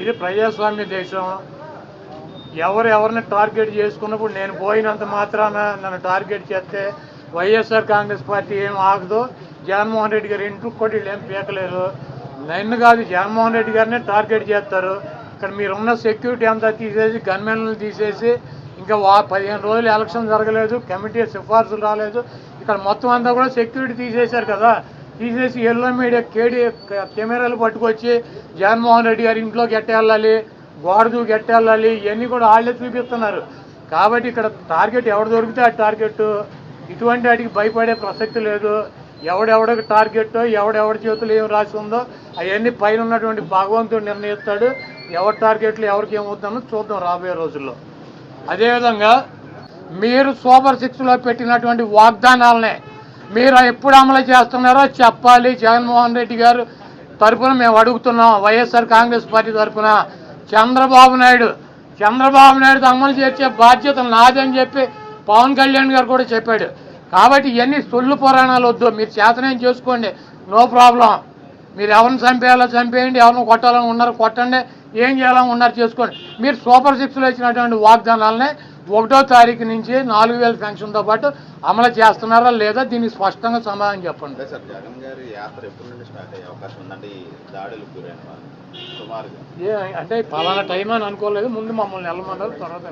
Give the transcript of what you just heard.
ఇది ప్రజాస్వామ్య దేశం. ఎవరు ఎవరిని టార్గెట్ చేసుకున్నప్పుడు నేను పోయినంత మాత్రాన నన్ను టార్గెట్ చేస్తే వైఎస్ఆర్ కాంగ్రెస్ పార్టీ ఏం ఆగదు. జగన్మోహన్ రెడ్డి గారు ఇంటికి కూడా వీళ్ళు ఏం పీకలేరు. నన్ను కాదు జగన్మోహన్ రెడ్డి గారినే టార్గెట్ చేస్తారు. ఇక్కడ మీరున్న సెక్యూరిటీ అంతా తీసేసి గన్మెన్లు తీసేసి ఇంకా వా పదిహేను రోజులు ఎలక్షన్ జరగలేదు కమిటీ సిఫార్సులు రాలేదు. ఇక్కడ మొత్తం అంతా కూడా సెక్యూరిటీ తీసేశారు కదా. తీసేసి ఎల్లో మీడియా కేడీ కెమెరాలు పట్టుకొచ్చి జగన్మోహన్ రెడ్డి గారి ఇంట్లోకి ఎట్టెళ్ళాలి గోడ దూకి ఇవన్నీ కూడా వాళ్ళే చూపిస్తున్నారు. కాబట్టి ఇక్కడ టార్గెట్ ఎవడు దొరికితే ఆ టార్గెట్ ఇటువంటి వాటికి భయపడే ప్రసక్తి లేదు. ఎవడెవడికి టార్గెట్ ఎవడెవడి చేతులు ఏం రాసి ఉందో అవన్నీ పైన ఉన్నటువంటి భగవంతుడు నిర్ణయిస్తాడు. ఎవరి టార్గెట్లు ఎవరికి ఏమవుతుందో చూద్దాం రాబోయే రోజుల్లో. అదేవిధంగా మీరు సూపర్ సిక్స్లో పెట్టినటువంటి వాగ్దానాలనే మీరు ఎప్పుడు అమలు చేస్తున్నారో చెప్పాలి. జగన్మోహన్ రెడ్డి గారు తరఫున మేము అడుగుతున్నాం. వైఎస్ఆర్ కాంగ్రెస్ పార్టీ తరఫున చంద్రబాబు నాయుడు చంద్రబాబు నాయుడు అమలు చేర్చే బాధ్యత నాదని చెప్పి పవన్ కళ్యాణ్ గారు కూడా చెప్పాడు. కాబట్టి ఇవన్నీ సొల్లు పురాణాలు వద్దు మీరు చేతనేం చేసుకోండి. No problem. మీరు ఎవరిని చంపేయాలో చంపేయండి ఎవరిని కొట్టాలని ఉన్నారు కొట్టండి ఏం చేయాలని ఉన్నారు చేసుకోండి. మీరు సూపర్ సిక్స్లో ఇచ్చినటువంటి వాగ్దానాలనే ఒకటో తారీఖు నుంచి నాలుగు వేల పెన్షన్తో పాటు అమలు చేస్తున్నారా లేదా దీనికి స్పష్టంగా సమాధానం చెప్పండి. అంటే సార్ జగన్ గారి యాత్ర ఎప్పటి నుండి స్టార్ట్ అయ్యే అవకాశం గురైన ఏ అంటే పలానా టైం అని అనుకోలేదు ముందు మమ్మల్ని వెళ్ళమన్నారు తర్వాత